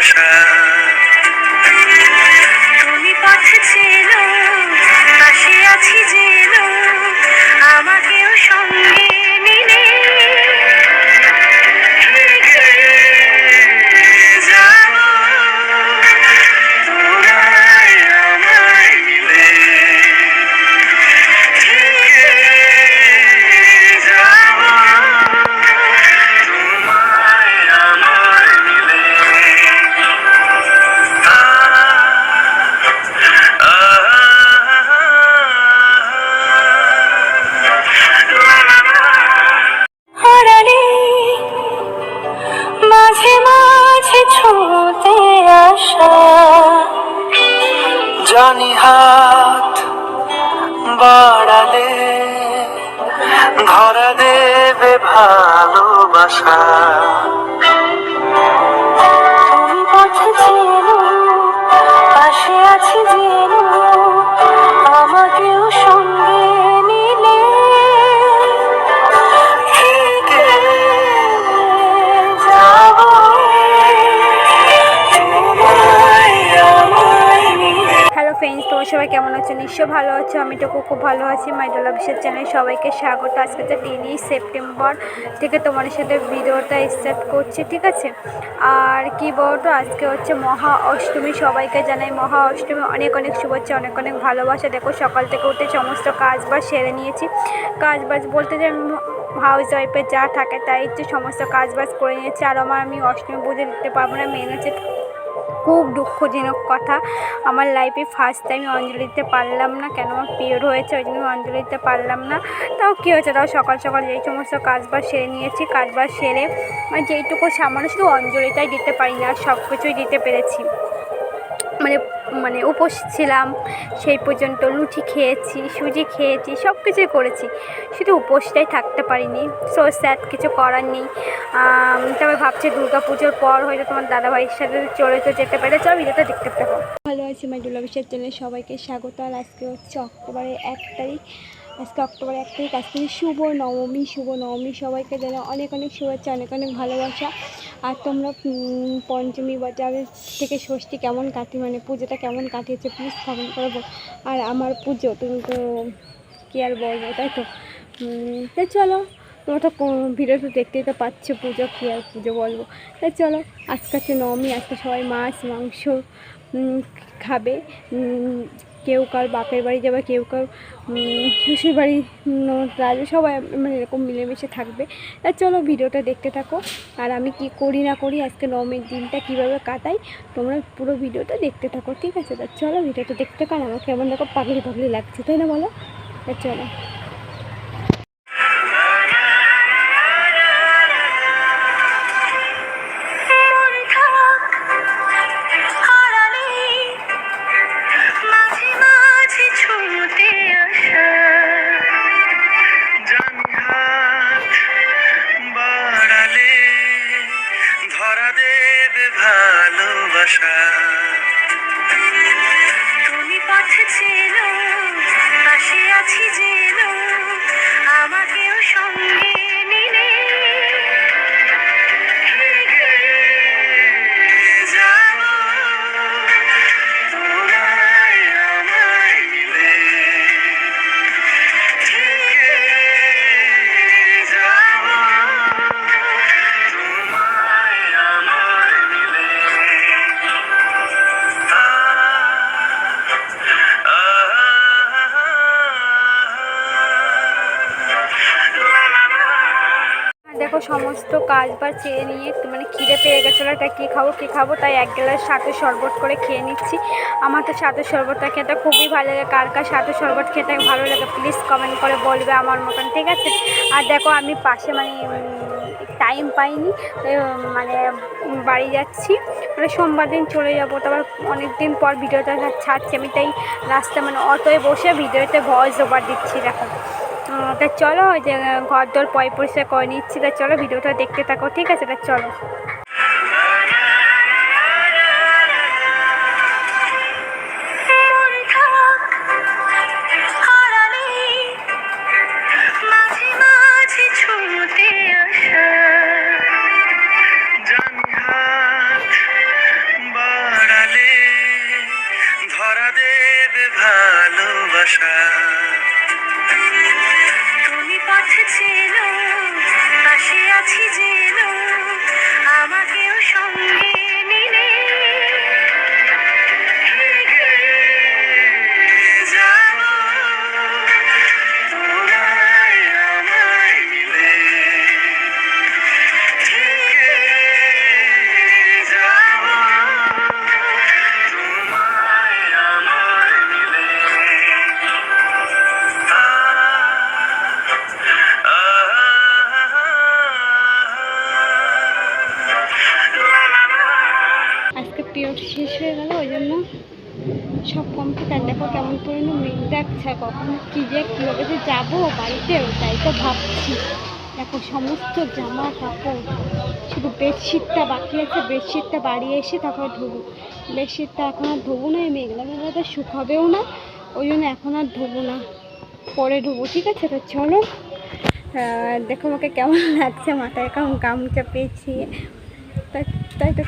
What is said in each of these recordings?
ভালোবাসা ভালোবাসা। সবাই কেমন আছো? নিশ্চয় ভালো আছো। আমি তো খুব ভালো আছি। মাইডল অফিসের চ্যানেল সবাইকে স্বাগত। আজকে তো তিনই সেপ্টেম্বর থেকে তোমাদের সাথে ভিডিওটা স্টার্ট করছি, ঠিক আছে? আর কি বলতো, আজকে হচ্ছে মহা অষ্টমী। সবাইকে জানাই মহা অষ্টমী। অনেক অনেক শুভেচ্ছা, অনেক অনেক ভালোবাসা। দেখো, সকাল থেকে উঠে সমস্ত কাজ বাজ সেরে নিয়েছি। কাজ বাজ বলতে যে হাউস ওয়াইফের যা থাকে, তাই হচ্ছে সমস্ত কাজ বাজ করে নিয়েছি। আর আমার আমি অষ্টমী পুজো দিতে পারব না। মেন হচ্ছে খুব দুঃখজনক কথা। আমার লাইফে ফার্স্ট টাইম অঞ্জলি দিতে পারলাম না, কেন আমার পিরিয়ড হয়েছে, ওই জন্য অঞ্জলি দিতে পারলাম না। তাও কী হয়েছে? তাও সকাল সকাল যেই সমস্ত কাজবাজ সেরে নিয়েছি, কাজবাজ সেরে মানে যেইটুকু সামান্য শুধু অঞ্জলিটাই দিতে পারি না আর সব কিছুই দিতে পেরেছি। মানে মানে উপোস ছিলাম, সেই পর্যন্ত লুচি খেয়েছি, সুজি খেয়েছি সব কিছুই করেছি। শুধু উপোসটাই থাকতে পারিনি। সো স্যাড কিছু করার নেই। তবে ভাবছি দুর্গা পুজোর পর হয়তো তোমার দাদাভাইয়ের সাথে চলে তো যেতে পারে। চল ভিডিওটা দেখতে পাবো ভালো আছি মাই দুর্গা বিশ্বের চ্যানেলে সবাইকে স্বাগত। আর আজকে হচ্ছে অক্টোবরের এক তারিখ। আজকে অক্টোবর এক তারিখ আজকে শুভ নবমী শুভ নবমী। সবাইকে জানা অনেক অনেক শুভেচ্ছা অনেক অনেক ভালোবাসা। আর তোমরা পঞ্চমী বা থেকে ষষ্ঠী কেমন কাটি মানে পুজোটা কেমন কাটিয়েছে প্লিজ কমেন্ট করে বল। আর আমার পুজো তুমি তো কী আর বলব তাই তো? উম, তো চলো তোমরা তো ভিডিও তো দেখতেই তো পাচ্ছ পুজো কী আর পুজো বলব। তাই চলো আজকে হচ্ছে নবমী আজকে সবাই মাছ মাংস খাবে। কেউ কার বাপের বাড়ি যাবে, কেউ কার শ্বশুর বাড়ি রাজু সবাই মানে এরকম মিলেমিশে থাকবে। তা চলো ভিডিওটা দেখতে থাকো। আর আমি কি করি না করি, আজকে নবমীর দিনটা কীভাবে কাটাই, তোমরা পুরো ভিডিওটা দেখতে থাকো, ঠিক আছে? তা চলো ভিডিওটা দেখতে কারণ আমার কেমন দেখো পাগলি পাগলি লাগছে, তাই না বলো? তা চলো। দেখো সমস্ত কাজ বা চেয়ে নিয়ে মানে খিদে পেয়ে গেছিল তাই কী খাব কী খাব? তাই এক গ্লাস সাথে শরবত করে খেয়ে নিচ্ছি। আমার তো সাথে শরবতটা খেতে খুবই ভালো লাগে। কার কার সাথে শরবত খেতে ভালো লাগে প্লিজ কমেন্ট করে বলবে আমার মতন, ঠিক আছে? আর দেখো আমি পাশে মানে টাইম পাইনি মানে বাড়ি যাচ্ছি। মানে সোমবার দিন চলে যাব, তারপর অনেক দিন পর ভিডিওটা ছাড়ছি আমি, তাই রাস্তা মানে অটোয় বসে ভিডিওতে ভয়েস ওভার দিচ্ছি, দেখো। তা চলো, ওই যে ঘর দর পয় পরিষ্কার করে নিচ্ছি। তা চলো, ভিডিওটা দেখতে থাকো, ঠিক আছে? তা চলো। পিরিয়ড শেষ হয়ে গেল, ওই জন্য সব কম্পিউটার দেখো কেমন পরিমাণ মেঘ দেখছে, কখন কী যে কীভাবে যে যাব বাড়িতে তাই তো ভাবছি। দেখো সমস্ত জামা কাপড়, শুধু বেডশিটটা বাকি আছে, বেডশিটটা বাড়ি এসে তারপর ধোবো। বেডশিটটা এখন আর ধোবো না, এই মেঘলা মেঘলাতে শুকাবেও না, ওই জন্য এখন আর ধোবো না। পরে ধোবো, ঠিক আছে? তো চলো দেখো আমাকে কেমন লাগছে, মাথায় কেমন গামছা পেয়েছি। তাই তাই তো।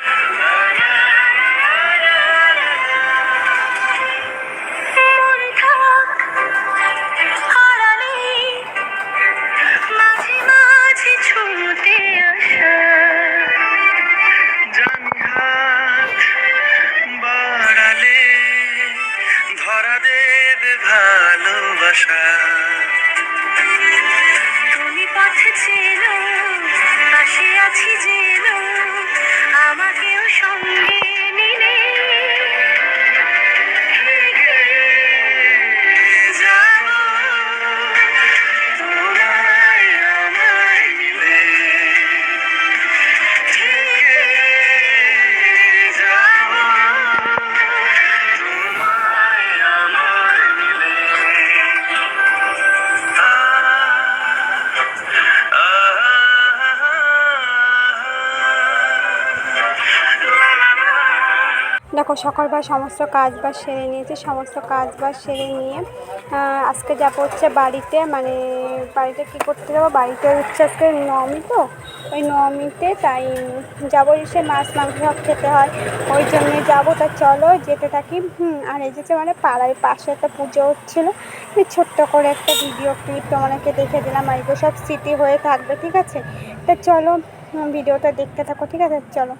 সকালবেলা সমস্ত কাজ বাজ সেরে নিয়েছি, সমস্ত কাজ বাজ সেরে নিয়ে আজকে যাব হচ্ছে বাড়িতে মানে বাড়িতে কী করতে যাব? বাড়িতে হচ্ছে আজকে নবমী তো, ওই নবমীতে তাই যাব এসে মাছ মাংস সব খেতে হয়, ওই জন্যে যাব, তা চলো যেতে থাকি আর এই যে মানে পাড়ার পাশে একটা পুজো হচ্ছিল ছোট্ট করে একটা ভিডিও ক্লিপ তোমাদেরকে দেখে দিলাম, আর সব স্মৃতি হয়ে থাকবে, ঠিক আছে? তা চলো, ভিডিওটা দেখতে থাকো, ঠিক আছে? চলো।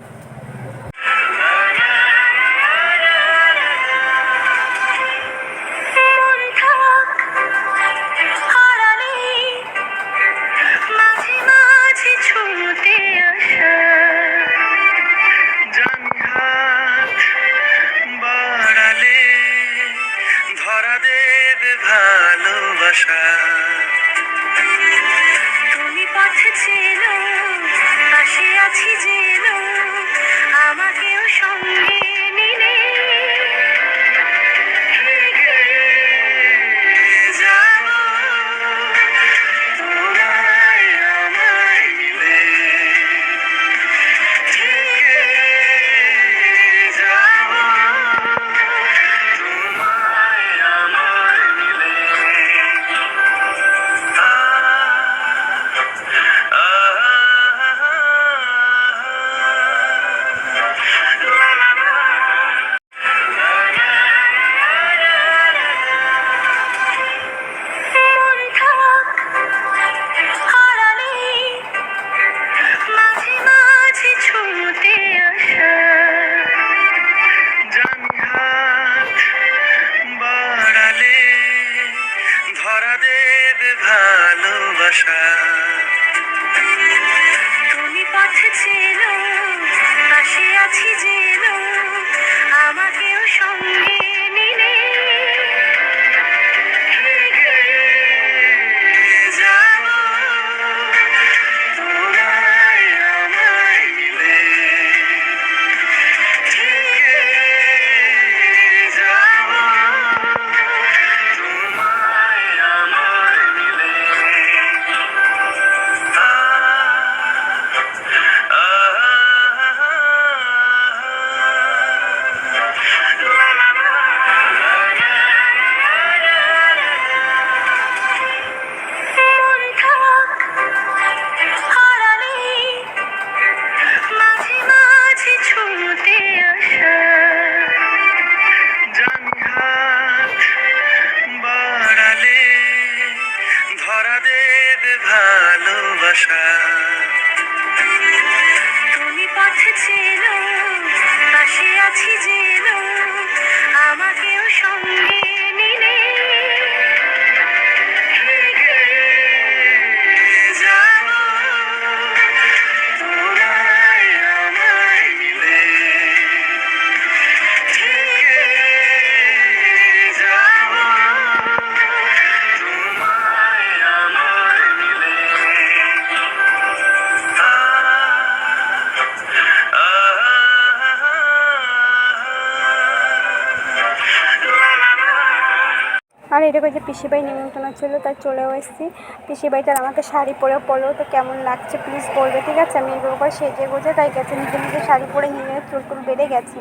আর এরকম যে পিসিবাই নিমন্ত্রণ ছিল, তাই চলেও এসেছি। পিসিবাই তার আমাকে শাড়ি পরে পরলো তো কেমন লাগছে? প্লিজ বলবে, ঠিক আছে? আমি এগুলো করে সেজে গোজে তাই গেছে, নিজে নিজে শাড়ি পরে নিয়ে চুল টুল বেড়ে গেছি।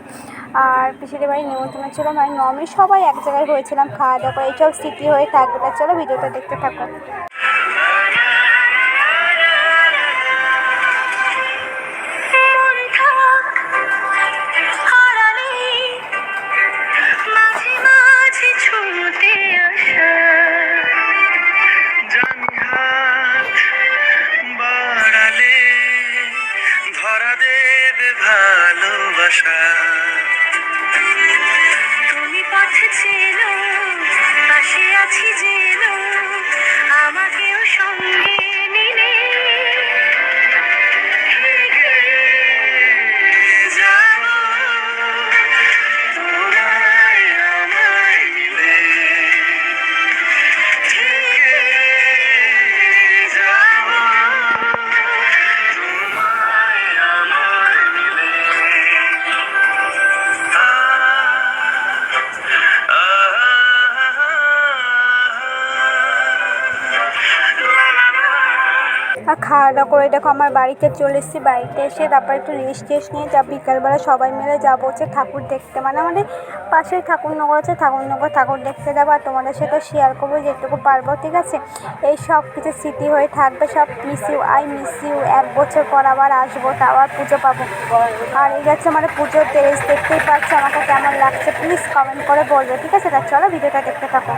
আর পিসিদের বাড়ি নিমন্ত্রণ ছিল মানে নমি সবাই এক জায়গায় হয়েছিলাম খাওয়া দাওয়া করে, এইসব স্মৃতি হয়ে থাকবে তার চলো ভিডিওটা দেখতে থাকো। খাওয়া দাওয়া করে দেখো আমার বাড়িতে চলে এসেছি। বাড়িতে এসে তারপর একটু রেস্ট টেস্ট নিয়ে যা বিকালবেলা সবাই মিলে যাব হচ্ছে ঠাকুর দেখতে। মানে আমাদের পাশেই ঠাকুরনগর আছে, ঠাকুরনগর ঠাকুর দেখতে যাব আর তোমাদের সাথে শেয়ার করব যেটুকু পারব, ঠিক আছে? এই সব কিছু স্মৃতি হয়ে থাকবে সব miss you I miss you এক বছর পর আবার আসব, তা আবার পুজো পাবো। আর এই যাচ্ছে মানে পুজোর ড্রেস দেখতেই পাচ্ছি আমাকে কেমন লাগছে। প্লিজ কমেন্ট করে বলবে, ঠিক আছে? তা চলো, ভিডিওটা দেখতে থাকো।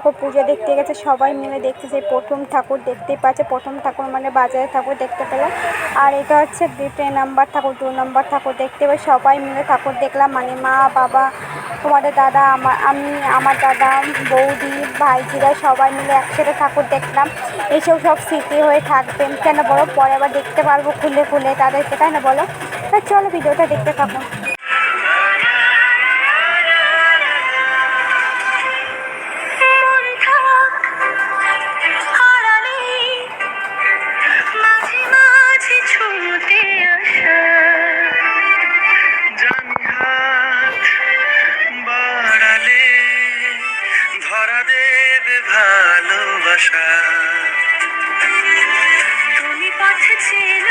দেখো পুজো দেখতে গেছে, সবাই মিলে দেখতে সেই প্রথম ঠাকুর দেখতে পাচ্ছে, প্রথম ঠাকুর মানে বাজারে ঠাকুর দেখতে পেলাম। আর এটা হচ্ছে দ্বিতীয় নাম্বার ঠাকুর, দু নম্বর ঠাকুর দেখতে পেয়ে সবাই মিলে ঠাকুর দেখলাম। মানে মা, বাবা, তোমাদের দাদা, আমার, আমি, আমার দাদা, বৌদি, ভাইজিরা সবাই মিলে একসাথে ঠাকুর দেখলাম। এইসব সব স্মৃতি হয়ে থাকবে। কেন বলো? পরে আবার দেখতে পারব খুলে খুলে তাদেরকে, তাই না বলো? তা চলো ভিডিওটা দেখতে তোমাদের ভালোবাসা। তুমি পথ ছিল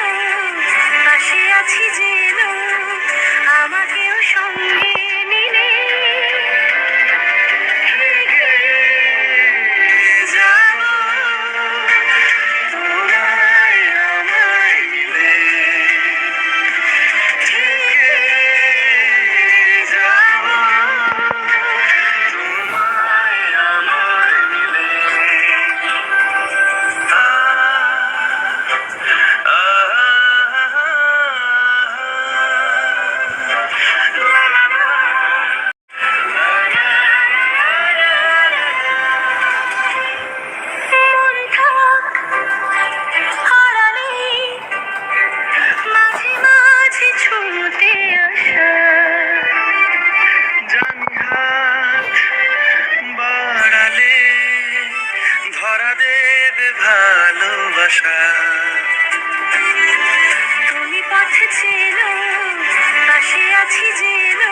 আছি যেন। তুমি পথ চেনো পাশে আছি যেন।